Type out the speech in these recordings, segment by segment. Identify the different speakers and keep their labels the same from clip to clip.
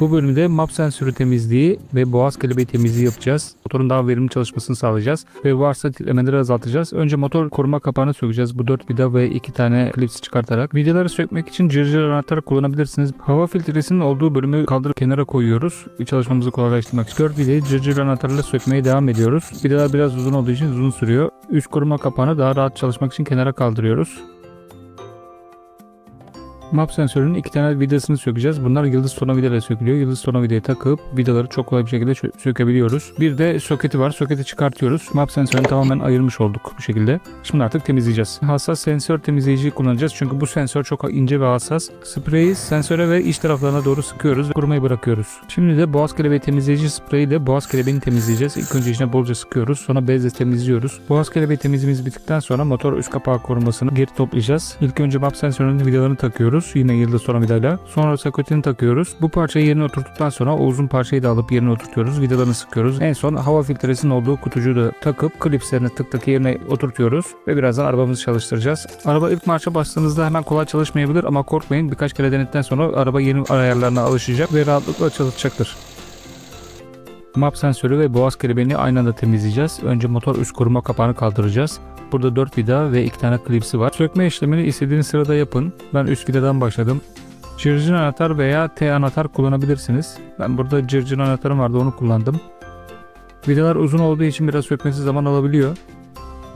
Speaker 1: Bu bölümde map sensörü temizliği ve boğaz kelebeği temizliği yapacağız. Motorun daha verimli çalışmasını sağlayacağız ve varsa titremeleri azaltacağız. Önce motor koruma kapağını sökeceğiz. Bu 4 vida ve 2 tane klips çıkartarak. Vidaları sökmek için cırcır anahtarı kullanabilirsiniz. Hava filtresinin olduğu bölümü kaldırıp kenara koyuyoruz. Çalışmamızı kolaylaştırmak için. 4 vidayı cırcır anahtarıyla sökmeye devam ediyoruz. Vidalar biraz uzun olduğu için uzun sürüyor. Üst koruma kapağını daha rahat çalışmak için kenara kaldırıyoruz. Map sensörünün iki tane vidasını sökeceğiz. Bunlar yıldız tornavidayla sökülüyor. Yıldız tornavidayı takıp vidaları çok kolay bir şekilde sökebiliyoruz. Bir de soketi var. Soketi çıkartıyoruz. Map sensörünü tamamen ayırmış olduk bu şekilde. Şimdi artık temizleyeceğiz. Hassas sensör temizleyiciyi kullanacağız. Çünkü bu sensör çok ince ve hassas. Spreyi sensöre ve iç taraflarına doğru sıkıyoruz ve kurumayı bırakıyoruz. Şimdi de boğaz kelebeği temizleyici spreyiyle boğaz kelebeğini temizleyeceğiz. İlk önce içine bolca sıkıyoruz. Sonra bezle temizliyoruz. Boğaz kelebeği temizliğimiz bittikten sonra motor üst kapağı korumasını geri toplayacağız. İlk önce map sensörünün vidalarını takıyoruz. Yine yıldız tornavidayla. Sonra soketini takıyoruz. Bu parçayı yerine oturttuktan sonra o uzun parçayı da alıp yerine oturtuyoruz. Vidalarını sıkıyoruz. En son hava filtresinin olduğu kutucuğu da takıp klipslerini tık tık yerine oturtuyoruz. Ve birazdan arabamızı çalıştıracağız. Araba ilk marşa bastığınızda hemen kolay çalışmayabilir ama korkmayın. Birkaç kere denedikten sonra araba yeni ayarlarına alışacak ve rahatlıkla çalışacaktır. Map sensörü ve boğaz kelebeğini aynı anda temizleyeceğiz. Önce motor üst koruma kapağını kaldıracağız. Burada 4 vida ve 2 tane klipsi var. Sökme işlemini istediğiniz sırada yapın. Ben üst vidadan başladım. Cırcın anahtar veya T anahtar kullanabilirsiniz. Ben burada cırcın anahtarım vardı onu kullandım. Vidalar uzun olduğu için biraz sökmesi zaman alabiliyor.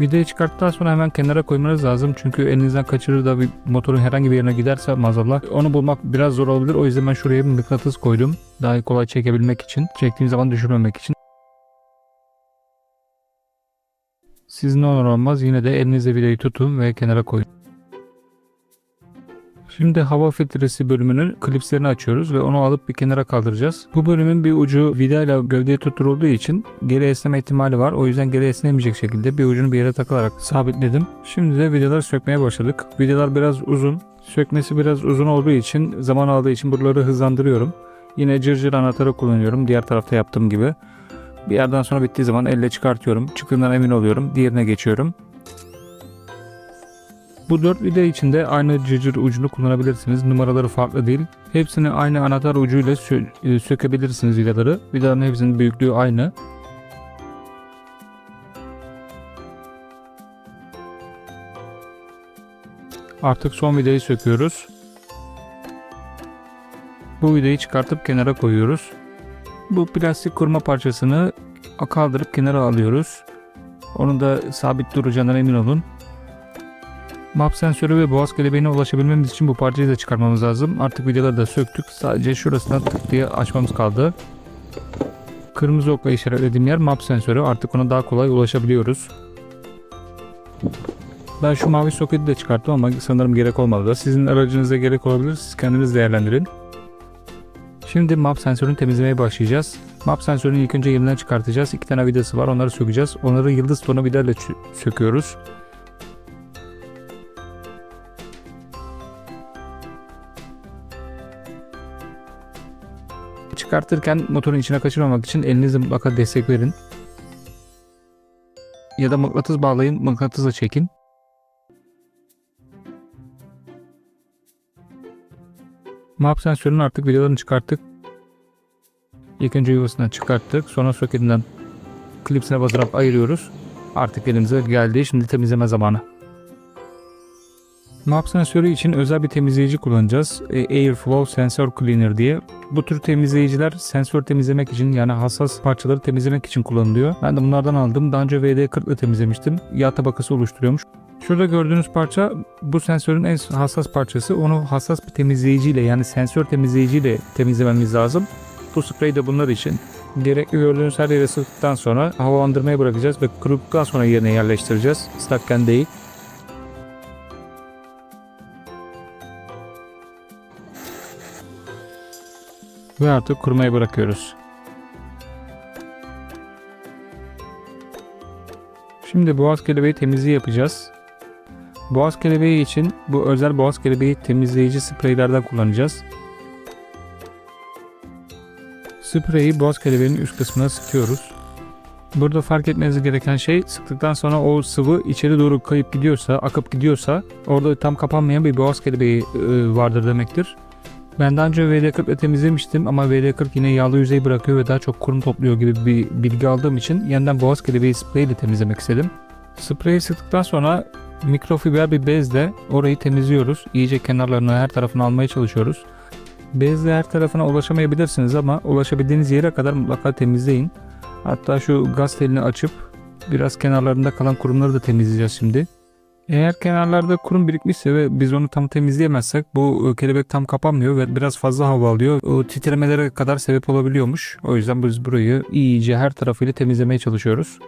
Speaker 1: Vidayı çıkarttıktan sonra hemen kenara koymanız lazım. Çünkü elinizden kaçırır da bir motorun herhangi bir yerine giderse maazallah onu bulmak biraz zor olabilir. O yüzden ben şuraya bir mıknatıs koydum. Daha kolay çekebilmek için. Çektiğim zaman düşürmemek için. Siz ne olur olmaz yine de elinizle vidayı tutun ve kenara koyun. Şimdi hava filtresi bölümünün klipslerini açıyoruz ve onu alıp bir kenara kaldıracağız. Bu bölümün bir ucu vidayla gövdeye tutturulduğu için geri esneme ihtimali var. O yüzden geri esnemeyecek şekilde bir ucunu bir yere takılarak sabitledim. Şimdi de vidaları sökmeye başladık. Vidalar biraz uzun. Sökmesi biraz uzun olduğu için zaman aldığı için buraları hızlandırıyorum. Yine cırcır anahtarı kullanıyorum. Diğer tarafta yaptığım gibi. Bir yerden sonra bittiği zaman elle çıkartıyorum. Çıktığından emin oluyorum. Diğerine geçiyorum. Bu dört vida için de aynı cırcır ucunu kullanabilirsiniz. Numaraları farklı değil. Hepsini aynı anahtar ucuyla sö- e, sökebilirsiniz vidaları. Vidaların hepsinin büyüklüğü aynı. Artık son vidayı söküyoruz. Bu vidayı çıkartıp kenara koyuyoruz. Bu plastik kurma parçasını kaldırıp kenara alıyoruz. Onun da sabit duracağından emin olun. Map sensörü ve boğaz kelebeğine ulaşabilmemiz için bu parçayı da çıkarmamız lazım. Artık vidaları da söktük. Sadece şurasına tık diye açmamız kaldı. Kırmızı okla işaretlediğim yer map sensörü. Artık ona daha kolay ulaşabiliyoruz. Ben şu mavi soketi de çıkarttım ama sanırım gerek olmadı. Sizin aracınıza gerek olabilir. Siz kendiniz değerlendirin. Şimdi map sensörünü temizlemeye başlayacağız. Map sensörünü ilk önce yerinden çıkartacağız. İki tane vidası var. Onları sökeceğiz. Onları yıldız tornavidayla söküyoruz. Çıkartırken motorun içine kaçırmamak için elinizle mutlaka destek verin. Ya da mıknatıs bağlayın, mıknatısla çekin. Map sensörünün artık vidalarını çıkarttık. İlk önce yuvasından çıkarttık. Sonra soketinden klipsine basarak ayırıyoruz. Artık elimize geldi. Şimdi temizleme zamanı. Map sensörü için özel bir temizleyici kullanacağız. E, Airflow Sensor Cleaner diye. Bu tür temizleyiciler sensör temizlemek için yani hassas parçaları temizlemek için kullanılıyor. Ben de bunlardan aldım. Daha önce VD40 ile temizlemiştim. Yağ tabakası oluşturuyormuş. Şurada gördüğünüz parça bu sensörün en hassas parçası. Onu hassas bir temizleyiciyle yani sensör temizleyiciyle temizlememiz lazım. Bu sprey de bunlar için. Gerekli gördüğünüz her yere sıktıktan sonra havalandırmaya bırakacağız ve kuruduktan sonra yerine yerleştireceğiz. Islakken değil. Ve artık kurumaya bırakıyoruz. Şimdi boğaz kelebeği temizliği yapacağız. Boğaz kelebeği için bu özel boğaz kelebeği temizleyici spreylerden kullanacağız. Spreyi boğaz kelebeğinin üst kısmına sıkıyoruz. Burada fark etmeniz gereken şey sıktıktan sonra o sıvı içeri doğru kayıp gidiyorsa, akıp gidiyorsa orada tam kapanmayan bir boğaz kelebeği e, vardır demektir. Ben daha önce VD40 ile temizlemiştim ama VD40 yine yağlı yüzey bırakıyor ve daha çok kurum topluyor gibi bir bilgi aldığım için yeniden boğaz kelebeği sprey ile temizlemek istedim. Spreyi sıktıktan sonra mikrofiber bir bezle orayı temizliyoruz. İyice kenarlarını her tarafını almaya çalışıyoruz. Bezle her tarafına ulaşamayabilirsiniz ama ulaşabildiğiniz yere kadar mutlaka temizleyin. Hatta şu gaz telini açıp biraz kenarlarında kalan kurumları da temizleyeceğiz şimdi. Eğer kenarlarda kurum birikmişse ve biz onu tam temizleyemezsek bu e, kelebek tam kapanmıyor ve biraz fazla hava alıyor. O titremelere kadar sebep olabiliyormuş. O yüzden biz burayı iyice her tarafıyla temizlemeye çalışıyoruz.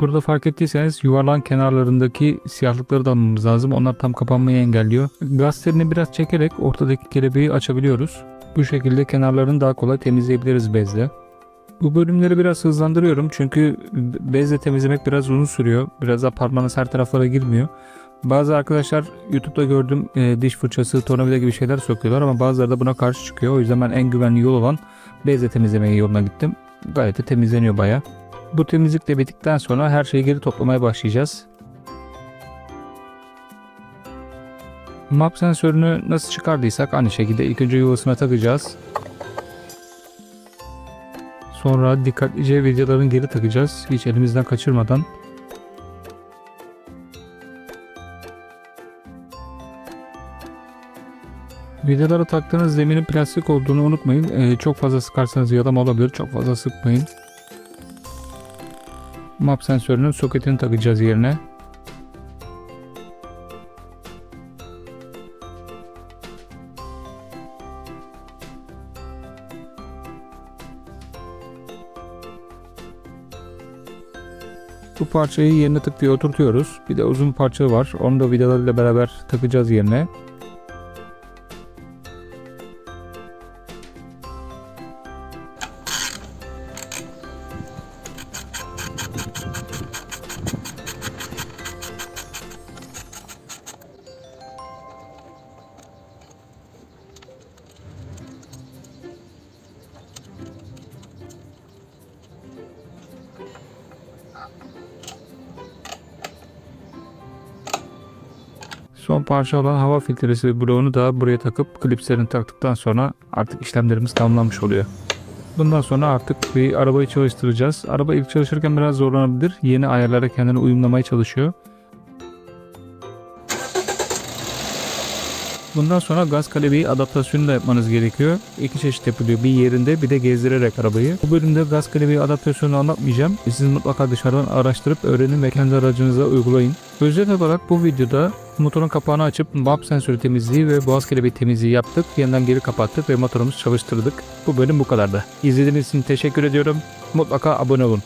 Speaker 1: Burada fark ettiyseniz yuvarlağın kenarlarındaki siyahlıkları da almamız lazım. Onlar tam kapanmayı engelliyor. Gaz telini biraz çekerek ortadaki kelebeği açabiliyoruz. Bu şekilde kenarlarını daha kolay temizleyebiliriz bezle. Bu bölümleri biraz hızlandırıyorum çünkü bezle temizlemek biraz uzun sürüyor. Biraz da parmağınız her taraflara girmiyor. Bazı arkadaşlar YouTube'da gördüm e, diş fırçası, tornavida gibi şeyler sokuyorlar ama bazıları da buna karşı çıkıyor. O yüzden ben en güvenli yol olan bezle temizlemeye yoluna gittim. Gayet de temizleniyor baya. Bu temizlik de bittikten sonra her şeyi geri toplamaya başlayacağız. Map sensörünü nasıl çıkardıysak aynı şekilde ilk önce yuvasına takacağız. Sonra dikkatlice videoların geri takacağız. Hiç elimizden kaçırmadan. Vidaları taktığınız zeminin plastik olduğunu unutmayın. Ee, çok fazla sıkarsanız yalama olabilir. Çok fazla sıkmayın. Map sensörünün soketini takacağız yerine. Bu parçayı yerine tık diye oturtuyoruz. Bir de uzun parça var. Onu da vidalarıyla beraber takacağız yerine. Son parça olan hava filtresi bloğunu da buraya takıp klipslerini taktıktan sonra artık işlemlerimiz tamamlanmış oluyor. Bundan sonra artık bir arabayı çalıştıracağız. Araba ilk çalışırken biraz zorlanabilir. Yeni ayarlara kendini uyumlamaya çalışıyor. Bundan sonra gaz kalebeği adaptasyonu da yapmanız gerekiyor. İki çeşit yapılıyor. Bir yerinde bir de gezdirerek arabayı. Bu bölümde gaz kalebeği adaptasyonunu anlatmayacağım. Siz mutlaka dışarıdan araştırıp öğrenin ve kendi aracınıza uygulayın. Özet olarak bu videoda motorun kapağını açıp map sensörü temizliği ve boğaz kelebeği temizliği yaptık. Yeniden geri kapattık ve motorumuzu çalıştırdık. Bu bölüm bu kadardı. İzlediğiniz için teşekkür ediyorum. Mutlaka abone olun.